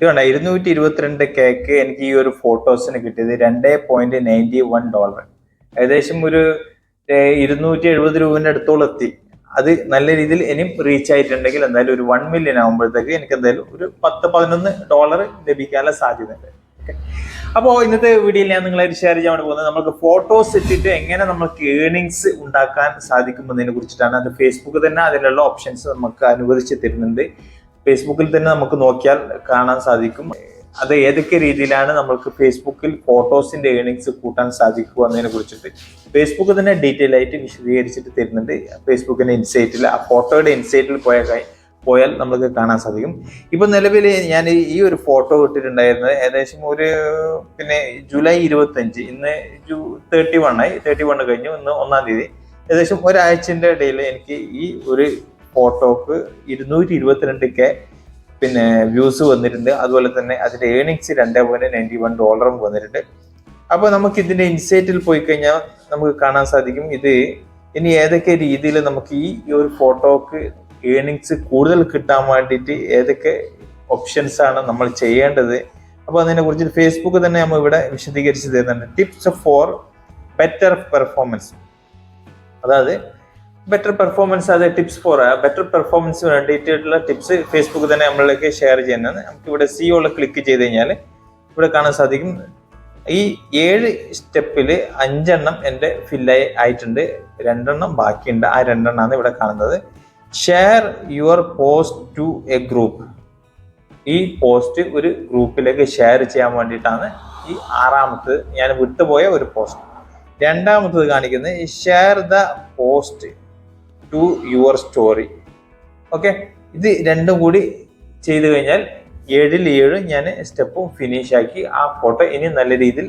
ഇത് വേണ്ട ഇരുന്നൂറ്റി ഇരുപത്തിരണ്ട് കേക്ക് എനിക്ക് ഈ ഒരു ഫോട്ടോസിന് കിട്ടിയത് രണ്ടേ പോയിന്റ് നയന്റി വൺ ഡോളർ ഏകദേശം ഒരു ഇരുന്നൂറ്റി എഴുപത് രൂപന്റെ അടുത്തോളം എത്തി. അത് നല്ല രീതിയിൽ ഇനിയും റീച്ച് ആയിട്ടുണ്ടെങ്കിൽ എന്തായാലും ഒരു വൺ മില്യൺ ആകുമ്പോഴത്തേക്ക് എനിക്ക് എന്തായാലും ഒരു പത്ത് പതിനൊന്ന് ഡോളർ ലഭിക്കാനുള്ള സാധ്യതയുണ്ട്. അപ്പോൾ ഇന്നത്തെ വീഡിയോയിൽ ഞാൻ നിങ്ങളെ ഷെയർ ചെയ്യാൻ വേണ്ടി പോകുന്നത് നമുക്ക് ഫോട്ടോസ് ഇട്ടിട്ട് എങ്ങനെ നമുക്ക് ഏണിങ്സ് ഉണ്ടാക്കാൻ സാധിക്കുമെന്നതിനെ കുറിച്ചിട്ടാണ്. അത് ഫേസ്ബുക്ക് തന്നെ അതിലുള്ള ഓപ്ഷൻസ് നമുക്ക് അനുവദിച്ച് തരുന്നുണ്ട്. ഫേസ്ബുക്കിൽ തന്നെ നമുക്ക് നോക്കിയാൽ കാണാൻ സാധിക്കും. അത് ഏതൊക്കെ രീതിയിലാണ് നമ്മൾക്ക് ഫേസ്ബുക്കിൽ ഫോട്ടോസിന്റെ ഏണിങ്സ് കൂട്ടാൻ സാധിക്കുക എന്നതിനെ കുറിച്ചിട്ട്. ഫേസ്ബുക്ക് തന്നെ ഡീറ്റെയിൽ ആയിട്ട് വിശദീകരിച്ചിട്ട് തരുന്നുണ്ട്. ഫേസ്ബുക്കിന്റെ ഇൻസൈറ്റിൽ ആ ഫോട്ടോയുടെ ഇൻസൈറ്റിൽ പോയ പോയാൽ നമുക്ക് കാണാൻ സാധിക്കും. ഇപ്പൊ നിലവിൽ ഞാൻ ഈ- ഒരു ഫോട്ടോ ഇട്ടിട്ടുണ്ടായിരുന്നത് ഏകദേശം ഒരു പിന്നെ ജൂലൈ ഇരുപത്തഞ്ച് ഇന്ന് ജൂ തേർട്ടി വൺ ആയി. തേർട്ടി വൺ കഴിഞ്ഞു ഇന്ന് ഒന്നാം തീയതി. ഏകദേശം ഒരാഴ്ചന്റെ ഇടയിൽ എനിക്ക് ഈ ഒരു ഫോട്ടോക്ക് ഇരുന്നൂറ്റി ഇരുപത്തിരണ്ട് കെ പിന്നെ വ്യൂസ് വന്നിട്ടുണ്ട്. അതുപോലെ തന്നെ അതിന്റെ ഏണിങ്സ് രണ്ടേ പോയിന്റ് നയന്റി വൺ ഡോളറും വന്നിട്ടുണ്ട്. അപ്പൊ നമുക്ക് ഇതിന്റെ ഇൻസൈറ്റിൽ പോയി കഴിഞ്ഞാൽ നമുക്ക് കാണാൻ സാധിക്കും. ഇത് ഇനി ഏതൊക്കെ രീതിയിൽ നമുക്ക് ഈ ഒരു ഫോട്ടോക്ക് ഏണിങ്സ് കൂടുതൽ കിട്ടാൻ വേണ്ടിയിട്ട് ഏതൊക്കെ ഓപ്ഷൻസ് ആണ് നമ്മൾ ചെയ്യേണ്ടത്? അപ്പൊ അതിനെ കുറിച്ച് ഫേസ്ബുക്ക് തന്നെ നമ്മൾ ഇവിടെ വിശദീകരിച്ച് തരുന്നുണ്ട്. ടിപ്സ് ഫോർ ബെറ്റർ പെർഫോമൻസ് അതായത് ബെറ്റർ പെർഫോമൻസ് അത് ടിപ്സ് ഫോർ ബെറ്റർ പെർഫോമൻസ് വേണ്ടിയിട്ടുള്ള ടിപ്സ് ഫേസ്ബുക്ക് തന്നെ നമ്മളിലേക്ക് ഷെയർ ചെയ്യുന്നത് നമുക്ക് ഇവിടെ സിഒയിൽ ക്ലിക്ക് ചെയ്ത് കഴിഞ്ഞാൽ ഇവിടെ കാണാൻ സാധിക്കും. ഈ ഏഴ് സ്റ്റെപ്പിൽ അഞ്ചെണ്ണം എന്റെ ഫില്ലായി ആയിട്ടുണ്ട്. രണ്ടെണ്ണം ബാക്കിയുണ്ട്. ആ രണ്ടെണ്ണമാണ് ഇവിടെ കാണുന്നത്. Share your post to a group ഈ പോസ്റ്റ് ഒരു ഗ്രൂപ്പിലേക്ക് ഷെയർ ചെയ്യാൻ വേണ്ടിയിട്ടാണ് ഈ ആറാമത്തത് ഞാൻ വിട്ടുപോയ ഒരു പോസ്റ്റ് രണ്ടാമത്തത് കാണിക്കുന്നത് share the post to your story okay ഇത് രണ്ടും കൂടി ചെയ്തു കഴിഞ്ഞാൽ ഏഴിൽ ഏഴ് ഞാൻ സ്റ്റെപ്പും ഫിനിഷ് ആക്കി ആ ഫോട്ടോ ഇനി നല്ല രീതിയിൽ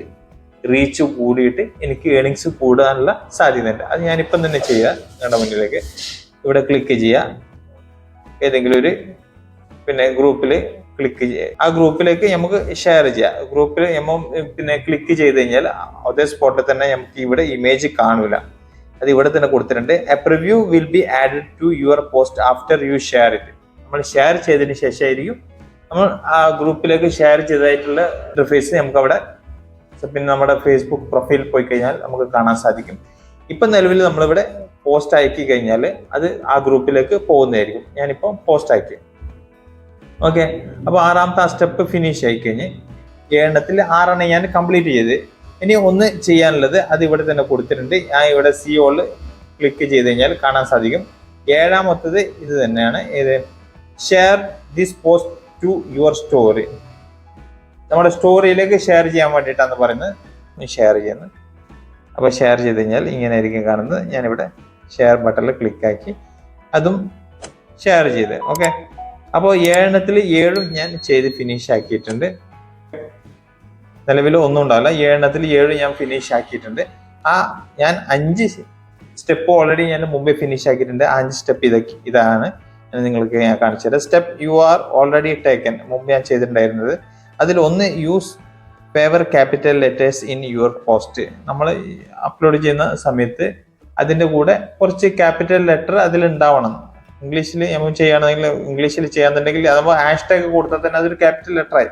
റീച്ച് കൂടിയിട്ട് എനിക്ക് ഏണിങ്സ് കൂടാനുള്ള സാധ്യതയുണ്ട്. അത് ഞാനിപ്പം തന്നെ ചെയ്യാം നിങ്ങളുടെ മുന്നിലേക്ക്. ഇവിടെ ക്ലിക്ക് ചെയ്യുക. ഏതെങ്കിലും ഒരു പിന്നെ ഗ്രൂപ്പിൽ ക്ലിക്ക് ചെയ്യുക. ആ ഗ്രൂപ്പിലേക്ക് നമുക്ക് ഷെയർ ചെയ്യാം. ഗ്രൂപ്പിൽ നമ്മൾ പിന്നെ ക്ലിക്ക് ചെയ്ത് കഴിഞ്ഞാൽ അതേ സ്പോട്ടിൽ തന്നെ നമുക്ക് ഇവിടെ ഇമേജ് കാണൂല. അത് ഇവിടെ തന്നെ കൊടുത്തിട്ടുണ്ട്. A preview will be added to your post after you share it നമ്മൾ ഷെയർ ചെയ്തതിന് ശേഷമായിരിക്കും നമ്മൾ ആ ഗ്രൂപ്പിലേക്ക് ഷെയർ ചെയ്തതായിട്ടുള്ള ഇന്റർഫേസ് നമുക്ക് അവിടെ പിന്നെ നമ്മുടെ ഫേസ്ബുക്ക് പ്രൊഫൈൽ പോയി കഴിഞ്ഞാൽ നമുക്ക് കാണാൻ സാധിക്കും. ഇപ്പം നിലവിൽ നമ്മളിവിടെ പോസ്റ്റ് അയക്കി കഴിഞ്ഞാൽ അത് ആ ഗ്രൂപ്പിലേക്ക് പോകുന്നതായിരിക്കും. ഞാനിപ്പോൾ പോസ്റ്റ് അയക്കി ഓക്കെ അപ്പോൾ ആറാമത്തെ ആ സ്റ്റെപ്പ് ഫിനിഷ് ആയി കഴിഞ്ഞ് ഏഴെണ്ണത്തിൽ ആറെണ്ണം ഞാൻ കംപ്ലീറ്റ് ചെയ്ത് ഇനി ഒന്ന് ചെയ്യാനുള്ളത് അത് ഇവിടെ തന്നെ കൊടുത്തിട്ടുണ്ട്. ഞാൻ ഇവിടെ സി ഓൾ ക്ലിക്ക് ചെയ്ത് കഴിഞ്ഞാൽ കാണാൻ സാധിക്കും. ഏഴാമത്തത് ഇത് തന്നെയാണ്. ഏത് share this post to your story നമ്മുടെ സ്റ്റോറിയിലേക്ക് ഷെയർ ചെയ്യാൻ വേണ്ടിയിട്ടാണ് പറയുന്നത്. ഷെയർ ചെയ്യുന്നത് അപ്പോൾ ഷെയർ ചെയ്ത് കഴിഞ്ഞാൽ ഇങ്ങനെ ആയിരിക്കും കാണുന്നത്. ഞാനിവിടെ ഷെയർ ബട്ടണിൽ ക്ലിക്കാക്കി അതും ഷെയർ ചെയ്ത്. ഓക്കെ അപ്പോൾ ഏഴെണ്ണത്തിൽ ഏഴും ഞാൻ ചെയ്ത് ഫിനിഷ് ആക്കിയിട്ടുണ്ട്. നിലവിൽ ഒന്നും ഉണ്ടാവില്ല. ഏഴെണ്ണത്തിൽ ഏഴ് ഞാൻ ഫിനിഷ് ആക്കിയിട്ടുണ്ട്. ആ ഞാൻ അഞ്ച് സ്റ്റെപ്പ് ഓൾറെഡി ഞാൻ മുമ്പേ ഫിനിഷ് ആക്കിയിട്ടുണ്ട്. അഞ്ച് സ്റ്റെപ്പ് ഇതൊക്കെ ഇതാണ് നിങ്ങൾക്ക് ഞാൻ കാണിച്ചു തരാം. Step you are already taken മുമ്പ് ഞാൻ ചെയ്തിട്ടുണ്ടായിരുന്നത്. അതിൽ ഒന്ന് use fewer capital letters in your post നമ്മൾ അപ്ലോഡ് ചെയ്യുന്ന സമയത്ത് അതിന്റെ കൂടെ കുറച്ച് ക്യാപിറ്റൽ ലെറ്റർ അതിൽ ഉണ്ടാവണം. ഇംഗ്ലീഷിൽ നമ്മൾ ചെയ്യുകയാണെങ്കിൽ ഇംഗ്ലീഷിൽ ചെയ്യാന്നുണ്ടെങ്കിൽ അഥവാ ഹാഷ് ടാഗ് കൊടുത്താൽ തന്നെ അതൊരു ക്യാപിറ്റൽ ലെറ്റർ ആയി.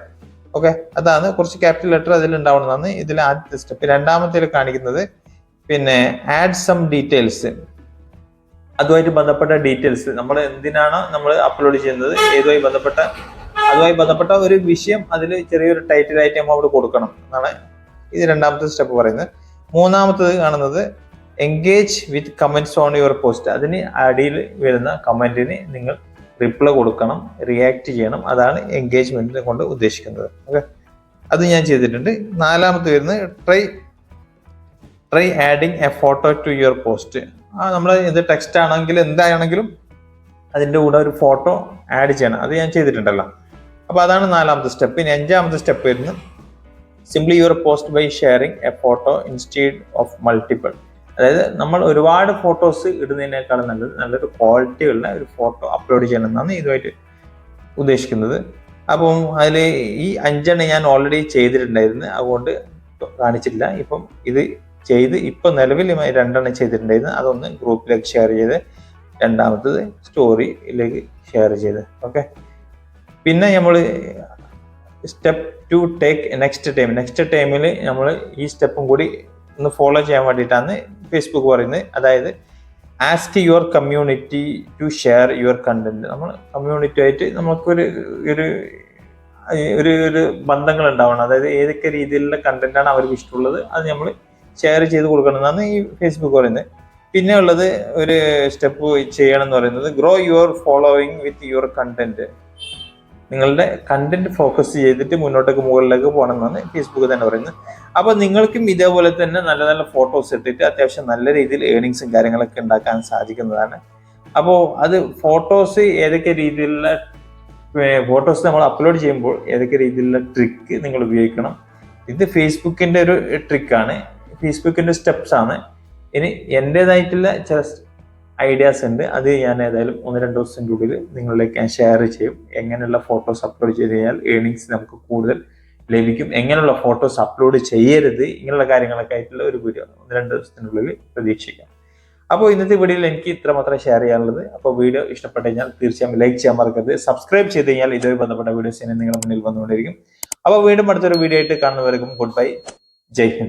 ഓക്കെ അതാണ് കുറച്ച് ക്യാപിറ്റൽ ലെറ്റർ അതിൽ ഉണ്ടാവണമെന്നാണ് ഇതിൽ ആദ്യത്തെ സ്റ്റെപ്പ് രണ്ടാമത്തേൽ കാണിക്കുന്നത് പിന്നെ ആഡ് സം ഡീറ്റെയിൽസ് അതുമായിട്ട് ബന്ധപ്പെട്ട ഡീറ്റെയിൽസ് നമ്മൾ എന്തിനാണ് നമ്മൾ അപ്ലോഡ് ചെയ്യുന്നത്? ഏതുമായി ബന്ധപ്പെട്ട? അതുമായി ബന്ധപ്പെട്ട ഒരു വിഷയം അതിൽ ചെറിയൊരു ടൈറ്റിലായിട്ട് നമ്മൾ അവിടെ കൊടുക്കണം എന്നാണ് ഇത് രണ്ടാമത്തെ സ്റ്റെപ്പ് പറയുന്നത്. മൂന്നാമത്തത് കാണുന്നത് engage with comments on your post അതിന് അടിയിൽ വരുന്ന കമന്റിന് നിങ്ങൾ റിപ്ലൈ കൊടുക്കണം റിയാക്ട് ചെയ്യണം. അതാണ് എൻഗേജ്മെന്റിനെ കൊണ്ട് ഉദ്ദേശിക്കുന്നത്. ഓക്കെ അത് ഞാൻ ചെയ്തിട്ടുണ്ട്. നാലാമത്തെ വരുന്നത് try try adding a photo to your post ആ നമ്മൾ ഇത് ടെക്സ്റ്റ് ആണെങ്കിലും എന്തായാണെങ്കിലും അതിന്റെ കൂടെ ഒരു ഫോട്ടോ ആഡ് ചെയ്യണം. അത് ഞാൻ ചെയ്തിട്ടുണ്ടല്ലോ. അപ്പോൾ അതാണ് നാലാമത്തെ സ്റ്റെപ്പ് ഇനി അഞ്ചാമത്തെ സ്റ്റെപ്പ് വരുന്നത് simply your post by sharing a photo instead of multiple അതായത് നമ്മൾ ഒരുപാട് ഫോട്ടോസ് ഇടുന്നതിനേക്കാളും നല്ലത് നല്ലൊരു ക്വാളിറ്റി ഉള്ള ഒരു ഫോട്ടോ അപ്ലോഡ് ചെയ്യണം എന്നാണ് ഇതുമായിട്ട് ഉദ്ദേശിക്കുന്നത്. അപ്പം അതിൽ ഈ അഞ്ചെണ്ണം ഞാൻ ഓൾറെഡി ചെയ്തിട്ടുണ്ടായിരുന്നു. അതുകൊണ്ട് കാണിച്ചില്ല ഇപ്പം ഇത് ചെയ്ത് ഇപ്പം നിലവിൽ രണ്ടെണ്ണം ചെയ്തിട്ടുണ്ടായിരുന്നു. അതൊന്ന് ഗ്രൂപ്പിലേക്ക് ഷെയർ ചെയ്ത് രണ്ടാമത്തത് സ്റ്റോറിയിലേക്ക് ഷെയർ ചെയ്ത്. ഓക്കെ പിന്നെ നമ്മൾ step to take next time next ടൈമിൽ നമ്മൾ ഈ സ്റ്റെപ്പും കൂടി ഒന്ന് ഫോളോ ചെയ്യാൻ വേണ്ടിയിട്ടാണ് ഫേസ്ബുക്ക് പറയുന്നത്. അതായത് ask your community to share your content നമ്മൾ കമ്മ്യൂണിറ്റി ആയിട്ട് നമുക്കൊരു ഒരു ഒരു ഒരു ബന്ധങ്ങൾ ഉണ്ടാവണം. അതായത് ഏതൊക്കെ രീതിയിലുള്ള കണ്ടന്റാണ് അവർക്ക് ഇഷ്ടമുള്ളത് അത് നമ്മൾ ഷെയർ ചെയ്ത് കൊടുക്കണം എന്നാണ് ഈ ഫേസ്ബുക്ക് പറയുന്നത്. പിന്നെ ഉള്ളത് ഒരു സ്റ്റെപ്പ് ചെയ്യണം എന്ന് പറയുന്നത് grow your following with your content നിങ്ങളുടെ കണ്ടന്റ് ഫോക്കസ് ചെയ്തിട്ട് മുന്നോട്ടേക്ക് മുകളിലേക്ക് പോകണം എന്നാണ് ഫേസ്ബുക്ക് തന്നെ പറയുന്നത്. അപ്പോൾ നിങ്ങൾക്കും ഇതേപോലെ തന്നെ നല്ല നല്ല ഫോട്ടോസ് ഇട്ടിട്ട് അത്യാവശ്യം നല്ല രീതിയിൽ ഏണിങ്സും കാര്യങ്ങളൊക്കെ ഉണ്ടാക്കാൻ സാധിക്കുന്നതാണ്. അപ്പോൾ അത് ഫോട്ടോസ് ഏതൊക്കെ രീതിയിലുള്ള ഫോട്ടോസ് നമ്മൾ അപ്ലോഡ് ചെയ്യുമ്പോൾ ഏതൊക്കെ രീതിയിലുള്ള ട്രിക്ക് നിങ്ങൾ ഉപയോഗിക്കണം. ഇത് ഫേസ്ബുക്കിന്റെ ഒരു ട്രിക്കാണ് ഫേസ്ബുക്കിന്റെ സ്റ്റെപ്സ് ആണ്. ഇനി എന്റേതായിട്ടുള്ള ചില ഐഡിയാസ് ഉണ്ട്. അത് ഞാൻ ഏതായാലും ഒന്ന് രണ്ട് ദിവസത്തിന്റെ ഉള്ളിൽ നിങ്ങളിലേക്ക് ഞാൻ ഷെയർ ചെയ്യും. എങ്ങനെയുള്ള ഫോട്ടോസ് അപ്ലോഡ് ചെയ്ത് കഴിഞ്ഞാൽ ഏണിങ്സ് നമുക്ക് കൂടുതൽ ലഭിക്കും. എങ്ങനെയുള്ള ഫോട്ടോസ് അപ്ലോഡ് ചെയ്യരുത് ഇങ്ങനെയുള്ള കാര്യങ്ങളൊക്കെ ആയിട്ടുള്ള ഒരു വീഡിയോ ഒന്ന് രണ്ട് ദിവസത്തിനുള്ളിൽ പ്രതീക്ഷിക്കാം. അപ്പോൾ ഇന്നത്തെ വീഡിയോയിൽ എനിക്ക് ഇത്ര മാത്രമേ ഷെയർ ചെയ്യാനുള്ളത്. അപ്പോൾ വീഡിയോ ഇഷ്ടപ്പെട്ട് കഴിഞ്ഞാൽ തീർച്ചയായും ലൈക്ക് ചെയ്യാൻ മറക്കരുത്. സബ്സ്ക്രൈബ് ചെയ്ത് കഴിഞ്ഞാൽ ഇതുമായി ബന്ധപ്പെട്ട വീഡിയോസ് നിങ്ങളുടെ മുന്നിൽ വന്നുകൊണ്ടിരിക്കും. അപ്പോൾ വീണ്ടും അടുത്തൊരു വീഡിയോ ആയിട്ട് കാണുന്നവർക്കും ഗുഡ് ബൈ ജയ് ഹിന്ദ്.